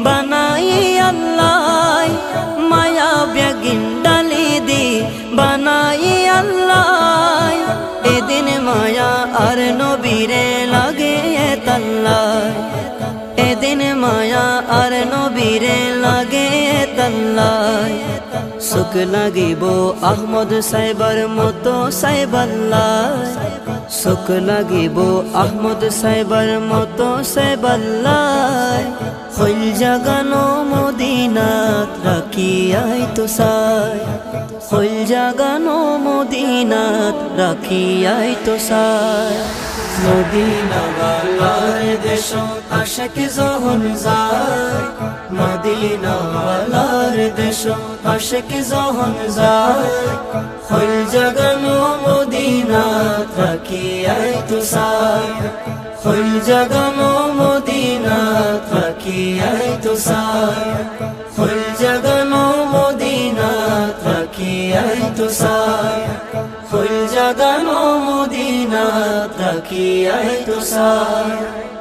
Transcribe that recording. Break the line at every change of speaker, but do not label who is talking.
বানাই আল্লাহ, মায়া ব্যাগিন ডালি দি। বানাই আল্লাহ, এদিন মায়া আর নবীরে লাগে তাল্লাহ। এদিন মায়া আর নবীরে লাগে তাল্লাহ। সুখ লাগিব আহমদ সাইবার মতো সাইবাল্লাই সুখ লাগিব আহমদ সাইবার মতো সাইবাল্লাই হইল জাগানো মদিনাত রাখিয়াই তো সাই। হইল জাগানো মদিনাত রাখিয়াই তো সাই। মদিনা ওয়ালার দেশ আশাক জহন যায়। মদিনা ওয়ালার দেশ, আশাক জহন যায়। হইল জাগানো মদিনা রাখিয়াই তো সাই হইল জাগানো মদিনা রাখিয়াই তো সাই হইল জাগানো মদিনা রাখিয়াই তো সাই হইল জাগানো মদিনা রাখিয়াই তো সাই